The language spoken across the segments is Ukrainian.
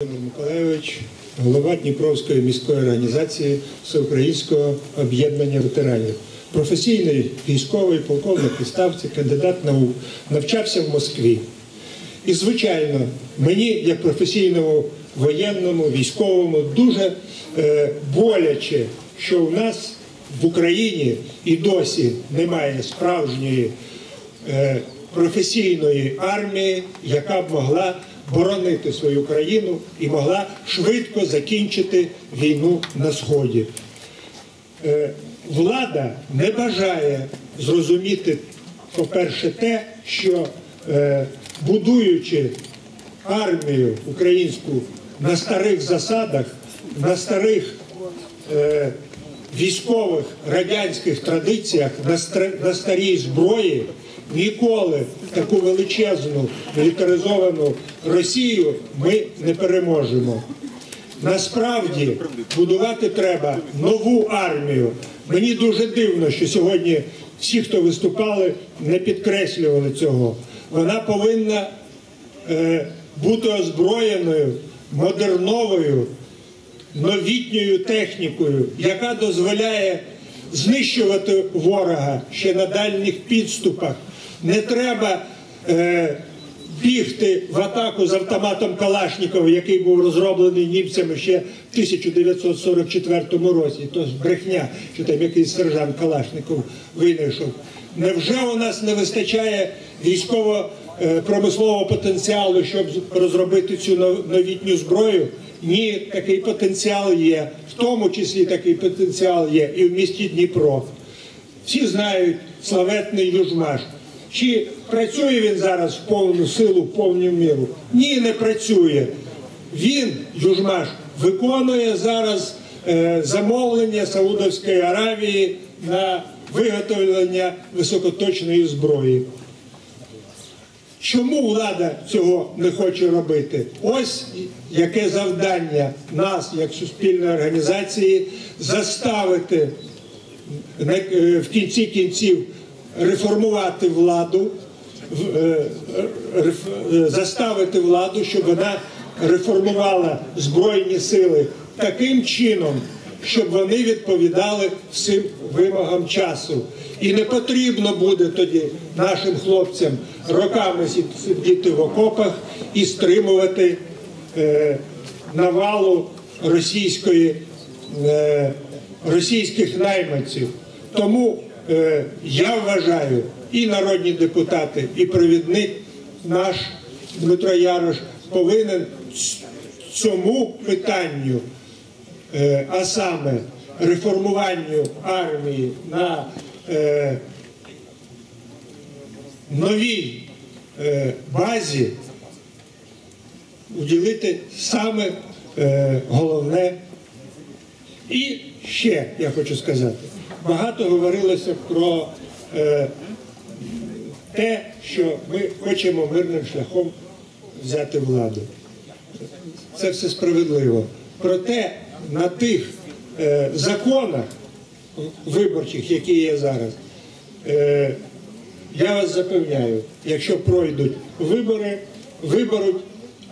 Володимир Миколайович, голова Дніпровської міської організації Всеукраїнського об'єднання ветеранів. Професійний військовий полковник відставці, кандидат наук, навчався в Москві. І, звичайно, мені, як професійному воєнному, військовому, дуже е, боляче, що у нас в Україні і досі немає справжньої е, професійної армії, яка б могла боронити свою країну і могла швидко закінчити війну на сході. Е, Влада не бажає зрозуміти, по-перше, те, що е, будуючи армію українську на старих засадах, на старих е, військових радянських традиціях, на, старій зброї, ніколи таку величезну мілітаризовану Росію ми не переможемо. Насправді будувати треба нову армію. Мені дуже дивно, що сьогодні всі, хто виступали, не підкреслювали цього. Вона повинна е, бути озброєною, модерновою, новітньою технікою, яка дозволяє знищувати ворога ще на дальніх підступах. Не треба е, бігти в атаку з автоматом Калашникова, який був розроблений німцями ще в 1944 році. То брехня, що там якийсь сержант Калашников винайшов. Невже у нас не вистачає військово-промислового потенціалу, щоб розробити цю новітню зброю? Ні, такий потенціал є. В тому числі такий потенціал є і в місті Дніпро. Всі знають славетний Южмаш. Чи працює він зараз в повну силу, в повну міру? Ні, не працює. Він, Южмаш, виконує зараз е, замовлення Саудовської Аравії на виготовлення високоточної зброї. Чому влада цього не хоче робити? Ось яке завдання нас, як суспільної організації, заставити е, в кінці кінців реформувати владу, е, е, заставити владу, щоб вона реформувала збройні сили таким чином, щоб вони відповідали всім вимогам часу. І не потрібно буде тоді нашим хлопцям роками сидіти в окопах і стримувати е, навалу російської е, російських найманців. Тому е, я вважаю, і народні депутати, і провідник наш Дмитро Ярош повинен цьому питанню, а саме реформуванню армії на е, новій е, базі уділити саме е, головне і ще я хочу сказати, багато говорилося про е, те, що ми хочемо мирним шляхом взяти владу. Це все справедливо. Проте на тих е, законах виборчих, які є зараз, е, я вас запевняю, якщо пройдуть вибори, виберуть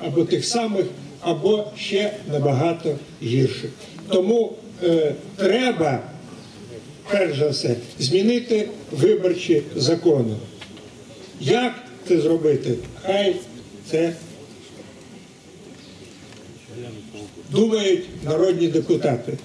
або тих самих, або ще набагато гірших. Тому е, треба, перш за все, змінити виборчі закони. Як це зробити? Хай це думають народні депутати.